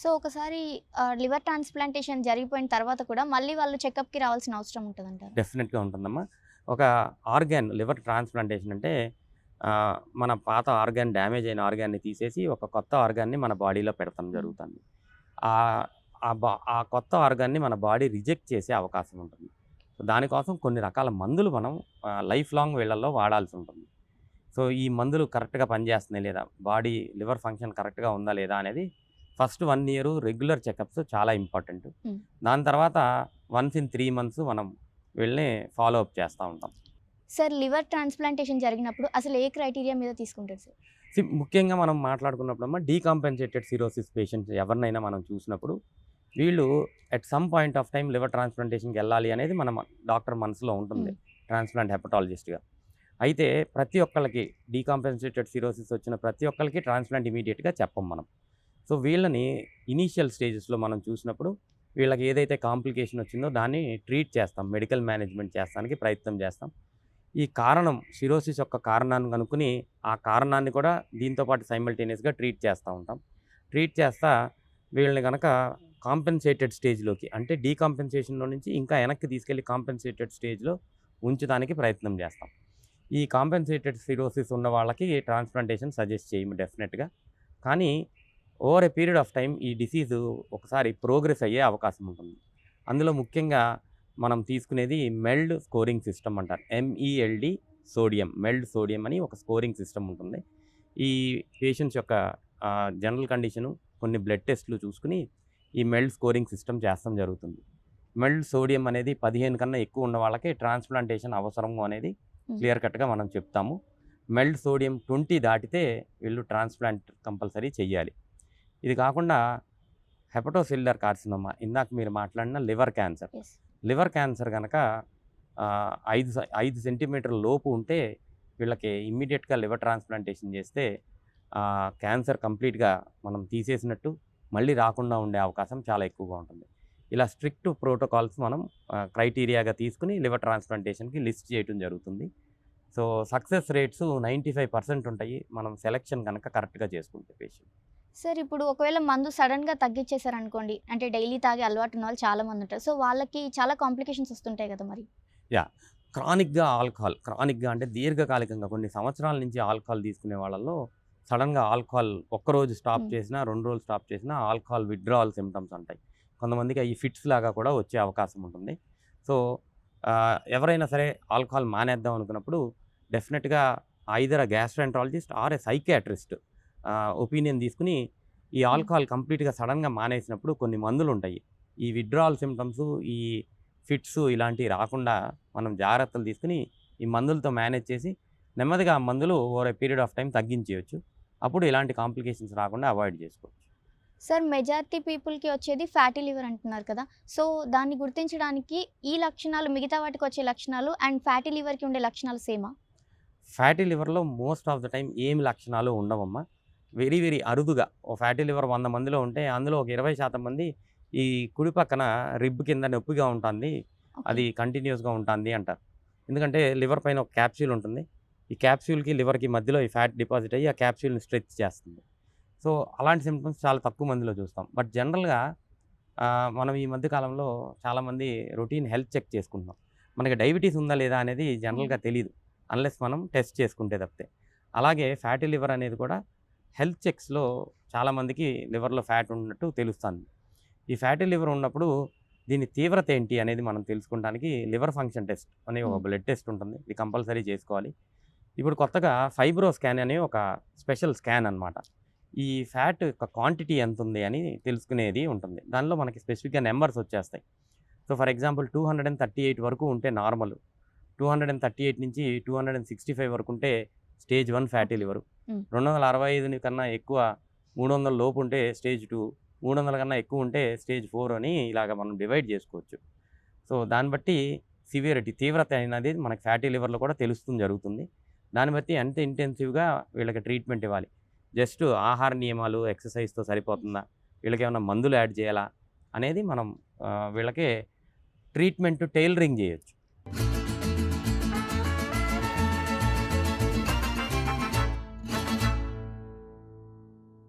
So ఒకసారి liver transplantation జరిగిపోయిన తర్వాత కూడా మళ్ళీ వాళ్ళు చెకప్కి రావాల్సిన అవసరం ఉంటుందంటారు? డెఫినెట్గా ఉంటుందమ్మా. ఒక ఆర్గాన్ లివర్ ట్రాన్స్ప్లాంటేషన్ అంటే మన పాత ఆర్గాన్ డ్యామేజ్ అయిన ఆర్గాన్ని తీసేసి ఒక కొత్త ఆర్గాన్ని మన బాడీలో పెడతాం జరుగుతుంది. ఆ ఆ బా ఆ కొత్త ఆర్గాన్ని మన బాడీ రిజెక్ట్ చేసే అవకాశం ఉంటుంది. దానికోసం కొన్ని రకాల మందులు మనం లైఫ్ లాంగ్ వీళ్ళల్లో వాడాల్సి ఉంటుంది. సో ఈ మందులు కరెక్ట్గా పనిచేస్తున్నాయి లేదా? బాడీ లివర్ ఫంక్షన్ కరెక్ట్గా ఉందా లేదా అనేది first one year regular checkups చాలా ఇంపార్టెంట్. దాని తర్వాత వన్స్ ఇన్ త్రీ మంత్స్ మనం వీళ్ళని ఫాలో అప్ చేస్తూ ఉంటాం. సార్ లివర్ ట్రాన్స్ప్లాంటేషన్ జరిగినప్పుడు అసలు ఏ క్రైటీరియా మీద తీసుకుంటారు సార్? ముఖ్యంగా మనం మాట్లాడుకున్నప్పుడమ్మా డీకాంపెన్సేటెడ్ సిరోసిస్ పేషెంట్స్ ఎవరినైనా మనం చూసినప్పుడు వీళ్ళు at some point of time liver ట్రాన్స్ప్లాంటేషన్కి వెళ్ళాలి అనేది మన డాక్టర్ మనసులో ఉంటుంది. ట్రాన్స్ప్లాంట్ హెపటాలజిస్ట్గా. అయితే ప్రతి ఒక్కళ్ళకి డీకాంపెన్సేటెడ్ సిరోసిస్ వచ్చిన ప్రతి ఒక్కరికి ట్రాన్స్ప్లాంట్ ఇమీడియట్గా చెప్పం మనం. సో వీళ్ళని ఇనీషియల్ స్టేజెస్లో మనం చూసినప్పుడు వీళ్ళకి ఏదైతే కాంప్లికేషన్ వచ్చిందో దాన్ని ట్రీట్ చేస్తాం మెడికల్ మేనేజ్మెంట్ చేస్తానికి ప్రయత్నం చేస్తాం. ఈ కారణం సిరోసిస్ యొక్క కారణాన్ని కనుక్కుని ఆ కారణాన్ని కూడా దీంతో పాటు సైమల్టేనియస్గా ట్రీట్ చేస్తూ ఉంటాం. ట్రీట్ చేస్తా వీళ్ళని కనుక కాంపెన్సేటెడ్ స్టేజ్లోకి అంటే డీకాంపెన్సేషన్లో నుంచి ఇంకా వెనక్కి తీసుకెళ్ళి కాంపెన్సేటెడ్ స్టేజ్లో ఉంచడానికి ప్రయత్నం చేస్తాం. ఈ కాంపెన్సేటెడ్ సిరోసిస్ ఉన్న వాళ్ళకి ట్రాన్స్ప్లాంటేషన్ సజెస్ట్ చేయము డెఫినెట్గా. కానీ over a period of time ఈ డిసీజ్ ఒకసారి ప్రోగ్రెస్ అయ్యే అవకాశం ఉంటుంది. అందులో ముఖ్యంగా మనం తీసుకునేది మెల్డ్ స్కోరింగ్ సిస్టమ్ అంటారు. ఎంఈఎల్డి సోడియం మెల్డ్ సోడియం అని ఒక స్కోరింగ్ సిస్టమ్ ఉంటుంది. ఈ పేషెంట్స్ యొక్క జనరల్ కండిషను కొన్ని బ్లడ్ టెస్ట్లు చూసుకుని ఈ మెల్డ్ స్కోరింగ్ సిస్టమ్ చేస్తాం జరుగుతుంది. మెల్డ్ సోడియం అనేది పదిహేను కన్నా ఎక్కువ ఉన్న వాళ్ళకి ట్రాన్స్ప్లాంటేషన్ అవసరము అనేది క్లియర్ కట్గా మనం చెప్తాము. మెల్డ్ సోడియం ట్వంటీ దాటితే వీళ్ళు ట్రాన్స్ప్లాంట్ కంపల్సరీ చెయ్యాలి. ఇది కాకుండా హెపటోసెల్యులర్ కార్సినోమా ఇందాక మీరు మాట్లాడిన లివర్ క్యాన్సర్. లివర్ క్యాన్సర్ కనుక ఐదు ఐదు సెంటీమీటర్ లోపు ఉంటే వీళ్ళకి ఇమ్మీడియట్గా లివర్ ట్రాన్స్ప్లాంటేషన్ చేస్తే క్యాన్సర్ కంప్లీట్గా మనం తీసేసినట్టు మళ్ళీ రాకుండా ఉండే అవకాశం చాలా ఎక్కువగా ఉంటుంది. ఇలా స్ట్రిక్ట్ ప్రోటోకాల్స్ మనం క్రైటీరియాగా తీసుకుని లివర్ ట్రాన్స్ప్లాంటేషన్కి లిస్ట్ చేయడం జరుగుతుంది. So success rates ninety five percent ఉంటాయి మనం సెలెక్షన్ కనుక కరెక్ట్గా చేసుకుంటే పేషెంట్. సార్ ఇప్పుడు ఒకవేళ మందు సడన్గా తగ్గించేశారు అనుకోండి అంటే డైలీ తాగే అలవాటు ఉన్న వాళ్ళు చాలా మంది ఉంటారు సో వాళ్ళకి చాలా కాంప్లికేషన్స్ వస్తుంటాయి కదా మరి? క్రానిక్గా ఆల్కహాల్ క్రానిక్గా అంటే దీర్ఘకాలికంగా కొన్ని సంవత్సరాల నుంచి ఆల్కహాల్ తీసుకునే వాళ్ళల్లో సడన్గా ఆల్కహాల్ ఒక్కరోజు స్టాప్. చేసినా రెండు రోజులు స్టాప్ చేసినా ఆల్కహాల్ విత్డ్రావల్ సిమ్టమ్స్ ఉంటాయి. కొంతమందికి ఈ ఫిట్స్ లాగా కూడా వచ్చే అవకాశం ఉంటుంది. సో ఎవరైనా సరే ఆల్కహాల్ మానేద్దాం అనుకున్నప్పుడు డెఫినెట్గా either gastroenterologist or a psychiatrist. Opinion తీసుకుని ఈ ఆల్కహాల్ కంప్లీట్గా సడన్గా మానేసినప్పుడు కొన్ని మందులు ఉంటాయి ఈ విత్డ్రావల్ సిమ్టమ్స్ ఈ ఫిట్స్ ఇలాంటివి రాకుండా మనం జాగ్రత్తలు తీసుకుని ఈ మందులతో మేనేజ్ చేసి నెమ్మదిగా ఆ మందులు over a period of time తగ్గించేయచ్చు. అప్పుడు ఇలాంటి కాంప్లికేషన్స్ రాకుండా అవాయిడ్ చేసుకోవచ్చు. సార్ మెజారిటీ పీపుల్కి వచ్చేది ఫ్యాటీ లివర్ అంటున్నారు కదా! సో దాన్ని గుర్తించడానికి ఈ లక్షణాలు మిగతా వాటికి వచ్చే లక్షణాలు అండ్ ఫ్యాటీ లివర్కి ఉండే లక్షణాలు సేమా? ఫ్యాటీ లివర్లో మోస్ట్ ఆఫ్ ద టైం ఏమి లక్షణాలు ఉండవమ్మా. వెరీ వెరీ అరుదుగా. ఓ ఫ్యాటీ లివర్ వంద మందిలో ఉంటే అందులో ఒక ఇరవై శాతం మంది ఈ కుడి పక్కన రిబ్ కింద నొప్పిగా ఉంటుంది. అది కంటిన్యూస్గా ఉంటుంది అంటారు. ఎందుకంటే లివర్ పైన ఒక క్యాప్సూల్ ఉంటుంది. ఈ క్యాప్సూల్కి లివర్కి మధ్యలో ఈ ఫ్యాట్ డిపాజిట్ అయ్యి ఆ క్యాప్సూల్ని స్ట్రెచ్ చేస్తుంది. సో అలాంటి సిమ్టమ్స్ చాలా తక్కువ మందిలో చూస్తాం. బట్ జనరల్గా మనం ఈ మధ్య కాలంలో చాలామంది రొటీన్ హెల్త్ చెక్ చేసుకుంటున్నాం. మనకి డయాబెటీస్ ఉందా లేదా అనేది జనరల్గా తెలియదు అన్లెస్ మనం టెస్ట్ చేసుకుంటే తప్పితే. అలాగే ఫ్యాటీ లివర్ అనేది కూడా హెల్త్ చెక్స్లో చాలామందికి లివర్లో ఫ్యాట్ ఉన్నట్టు తెలుస్తుంది. ఈ ఫ్యాటీ లివర్ ఉన్నప్పుడు దీని తీవ్రత ఏంటి అనేది మనం తెలుసుకోవడానికి లివర్ ఫంక్షన్ టెస్ట్ అనే ఒక. బ్లడ్ టెస్ట్ ఉంటుంది. ఇది కంపల్సరీ చేసుకోవాలి. ఇప్పుడు కొత్తగా ఫైబ్రో స్కాన్ అనే ఒక స్పెషల్ స్కాన్ అన్నమాట. ఈ ఫ్యాట్ యొక్క క్వాంటిటీ ఎంత ఉంది అని తెలుసుకునేది ఉంటుంది. దానిలో మనకి స్పెసిఫిక్గా నెంబర్స్ వచ్చేస్తాయి. So for example two hundred and thirty eight వరకు ఉంటే normal. Two hundred and thirty eight నుంచి two hundred and sixty five వరకు ఉంటే స్టేజ్ వన్ ఫ్యాటీ లివర్. రెండు వందల అరవై ఐదు కన్నా ఎక్కువ మూడు వందల లోపు ఉంటే స్టేజ్ టూ మూడు వందల కన్నా ఎక్కువ ఉంటే స్టేజ్ ఫోర్ అని ఇలాగ మనం డివైడ్ చేసుకోవచ్చు. సో దాన్ని బట్టి సివియరిటీ తీవ్రత అనేది మనకి ఫ్యాటీ లివర్లో కూడా తెలుస్తుంది జరుగుతుంది. దాన్ని బట్టి ఎంత ఇంటెన్సివ్గా వీళ్ళకి ట్రీట్మెంట్ ఇవ్వాలి. జస్ట్ ఆహార నియమాలు ఎక్సర్సైజ్తో సరిపోతుందా? వీళ్ళకి ఏమైనా మందులు యాడ్ చేయాలా? అనేది మనం వీళ్ళకి ట్రీట్మెంట్ టైలరింగ్ చేయొచ్చు.